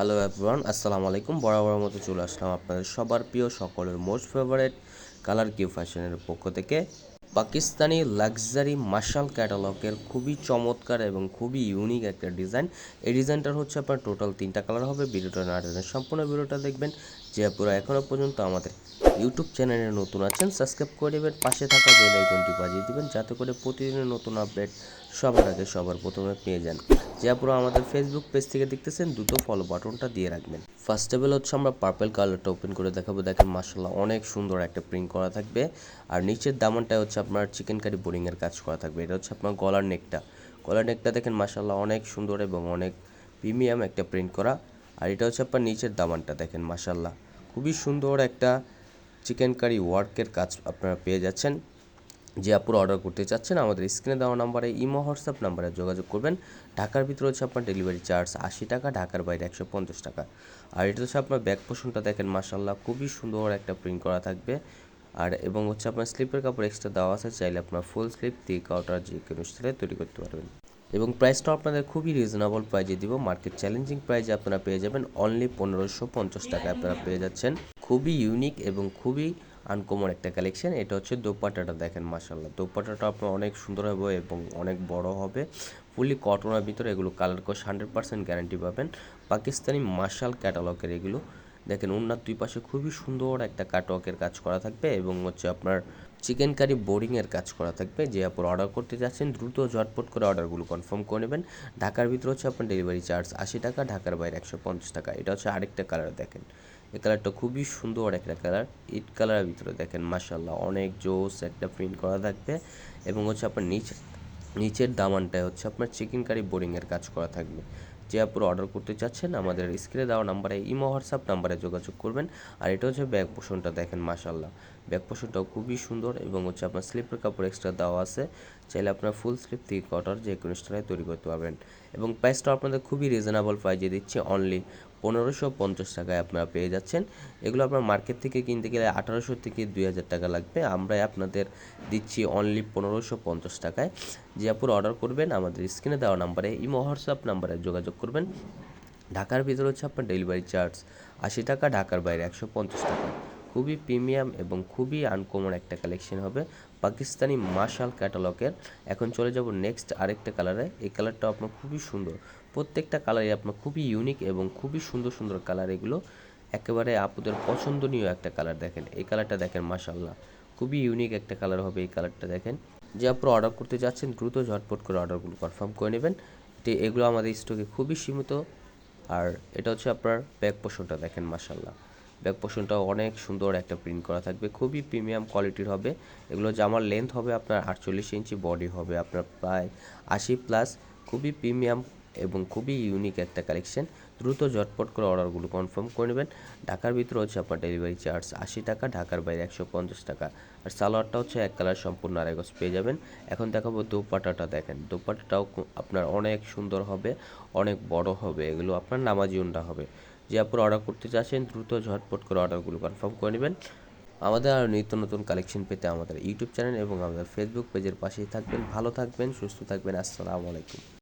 Hello everyone আসসালামু আলাইকুম বরাবর মতো চলে আসলাম আপনাদের সবার প্রিয় সকলের মোস্ট ফেভারেট কালার কিউ ফ্যাশনের পক্ষ থেকে। পাকিস্তানি লাক্সারি মার্শাল ক্যাটালগের খুবই চমৎকার এবং খুবই ইউনিক একটা ডিজাইন এই ডিজাইনটার হচ্ছে আপনার টোটাল তিনটা কালার হবে। ভিডিওটা না সম্পূর্ণ ভিডিওটা দেখবেন। যে পুরো এখনও পর্যন্ত আমাদের ইউটিউব চ্যানেলে নতুন আছেন সাবস্ক্রাইব করে দেবেন, পাশে থাকা বেল আইকনটি বাজিয়ে দিবেন, যাতে করে প্রতিদিনের নতুন আপডেট সবার আগে, সবার প্রথমে পেয়ে যান। যে পুরো আমাদের ফেসবুক পেজ থেকে দেখতেছেন দুটো ফলো বাটনটা দিয়ে রাখবেন। ফার্স্ট অফ অল হচ্ছে আমরা পার্পল কালারটা ওপেন করে দেখাবো। দেখেন মাসাল্লাহ অনেক সুন্দর একটা প্রিন্ট করা থাকবে। আর নিচের দামনটা হচ্ছে আপনার চিকেন কারি বোরিংয়ের কাজ করা থাকবে। এটা হচ্ছে আপনার গলার নেকটা গলার নেকটা দেখেন মাসাল্লাহ অনেক সুন্দর এবং অনেক প্রিমিয়াম একটা প্রিন্ট করা। আর এটা হচ্ছে আপনার নিচের দামানটা, দেখেন মাসাল্লাহ খুবই সুন্দর একটা চিকেন কারি ওয়ার্কের কাজ আপনারা পেয়ে যাচ্ছেন। যে আপুর অর্ডার করতে চাচ্ছেন, আমাদের স্ক্রিনে দেওয়া নাম্বারে, ইমো, হোয়াটসঅ্যাপ নাম্বারে যোগাযোগ করবেন। ঢাকার ভিতরে হচ্ছে আপনার ডেলিভারি চার্জ আশি টাকা, ঢাকার বাইরে একশো পঞ্চাশ টাকা। আর এটা হচ্ছে আপনার ব্যাক পোষণটা দেখেন মাসাল্লাহ খুবই সুন্দর একটা প্রিন্ট করা থাকবে। আর এবং হচ্ছে আপনার স্লিপের কাপড় এক্সট্রা দেওয়া আছে, চাইলে আপনার ফুল স্লিপ দিয়ে কাউটার যে কোনো স্টাইলে তৈরি করতে পারবেন। এবং প্রাইসটাও আপনাদের খুবই রিজনেবল প্রাইজে দিব। মার্কেট চ্যালেঞ্জিং প্রাইজে আপনারা পেয়ে যাবেন। অনলি পনেরোশো পঞ্চাশ টাকায় আপনারা পেয়ে যাচ্ছেন। খুবই ইউনিক এবং খুবই আনকমন একটা কালেকশন এটা হচ্ছে দোপাট্টাটা দেখেন মাসাল্লাহ দোপাট্টাটা আপনার অনেক সুন্দর হবে এবং অনেক বড় হবে। ফুলি কটনের ভিতরে এগুলো colour course hundred percent guarantee পাবেন। পাকিস্তানি মার্শাল ক্যাটালগের এগুলো। দেখেন ওনার দুই পাশে খুবই সুন্দর একটা কাটওয়ার্কের কাজ করা থাকবে এবং হচ্ছে আপনার চিকেন কারি বোরিংয়ের কাজ করা থাকবে। যে আপনার অর্ডার করতে যাচ্ছেন, দ্রুত ঝটপট করে অর্ডারগুলো কনফার্ম করে নেবেন। ঢাকার ভিতরে হচ্ছে আপনার ডেলিভারি চার্জ আশি টাকা, ঢাকার বাইরে একশো পঞ্চাশ টাকা। এটা হচ্ছে আরেকটা কালার দেখেন। এই কালারটা খুবই সুন্দর একটা কালার ইট কালারের ভিতরে দেখেন মাসাল্লাহ অনেক জোস একটা প্রিন্ট করা থাকবে। এবং হচ্ছে আপনার নিচ, নিচের দামানটায় হচ্ছে আপনার চিকেন কারি বোরিংয়ের কাজ করা থাকবে। যে আপুর অর্ডার করতে চাচ্ছেন, আমাদের স্ক্রিনে দেওয়া নাম্বারে, ইমো, হোয়াটসঅ্যাপ নাম্বারে যোগাযোগ করবেন। আর এটা হচ্ছে ব্যাগ পোষণটা দেখেন মাসাল্লাহ ব্যাগ পোষণটাও খুবই সুন্দর এবং হচ্ছে আপনার স্লিপের কাপড় এক্সট্রা দেওয়া আছে। চাইলে আপনার ফুল স্লিপ থেকে কটার যে কোনো স্টাইলে তৈরি করতে পারবেন। এবং প্রাইসটা আপনাদের খুবই রিজনেবল প্রাইজে দিচ্ছি। অনলি পনেরোশো পঞ্চাশ টাকায় আপনারা পেয়ে যাচ্ছেন। এগুলো আপনার মার্কেট থেকে কিনতে গেলে আঠারোশো থেকে দুই হাজার টাকা লাগবে। আমরা আপনাদের দিচ্ছি অনলি পনেরোশো পঞ্চাশ টাকায়। যে আপুর অর্ডার করবেন, আমাদের স্ক্রিনে দেওয়া নাম্বারে, ইমো, হোয়াটসঅ্যাপ নাম্বারে যোগাযোগ করবেন। ঢাকার ভিতরে হচ্ছে আপনার ডেলিভারি চার্জ আশি টাকা, ঢাকার বাইরে একশো পঞ্চাশ টাকা। খুবই প্রিমিয়াম এবং খুবই আনকমন একটা কালেকশন হবে পাকিস্তানি মার্শাল ক্যাটালগের। এখন চলে যাব নেক্সট আরেকটা কালারে। এই কালারটা আপনার খুবই সুন্দর। প্রত্যেকটা কালারই আপনার খুবই ইউনিক এবং খুবই সুন্দর সুন্দর কালার এগুলো। একেবারে আপুদের পছন্দনীয় একটা কালার দেখেন। এই কালারটা দেখেন মাশাল্লাহ খুবই ইউনিক একটা কালার হবে এই কালারটা দেখেন। যে আপনারা অর্ডার করতে যাচ্ছেন, দ্রুত ঝটপট করে অর্ডারগুলো কনফার্ম করে নেবেন। এটি, এগুলো আমাদের স্টকে খুবই সীমিত। আর এটা হচ্ছে আপনার ব্যাক পোষণটা দেখেন মাশাল্লাহ ব্যাক পোষণটাও অনেক সুন্দর একটা প্রিন্ট করা থাকবে। খুবই প্রিমিয়াম কোয়ালিটির হবে। এগুলো জামার লেন্থ হবে আপনার আটচল্লিশ ইঞ্চি বডি হবে আপনার প্রায় আশি প্লাস খুবই প্রিমিয়াম এবং খুবই ইউনিক একটা কালেকশন দ্রুত ঝটপট করে অর্ডারগুলো কনফার্ম করে নেবেন। ঢাকার ভিতরে হচ্ছে আপনার ডেলিভারি চার্জ আশি টাকা, ঢাকার বাইরে একশো পঞ্চাশ টাকা। আর সালোয়ারটা হচ্ছে এক কালার সম্পূর্ণ আড়াই গজ পেয়ে যাবেন। এখন দেখাবো দোপাটাটা দেখেন। দোপাটাটাও আপনার অনেক সুন্দর হবে, অনেক বড় হবে। এগুলো আপনার নামাজি উন্ডা হবে। যে আপনারা অর্ডার করতে চাচ্ছেন, দ্রুত ঝটপট করে অর্ডারগুলো কনফার্ম করে নেবেন। আমাদের আরও নিত্য নতুন কালেকশন পেতে আমাদের ইউটিউব চ্যানেল এবং আমাদের ফেসবুক পেজের পাশেই থাকবেন। ভালো থাকবেন, সুস্থ থাকবেন। আসসালামু আলাইকুম।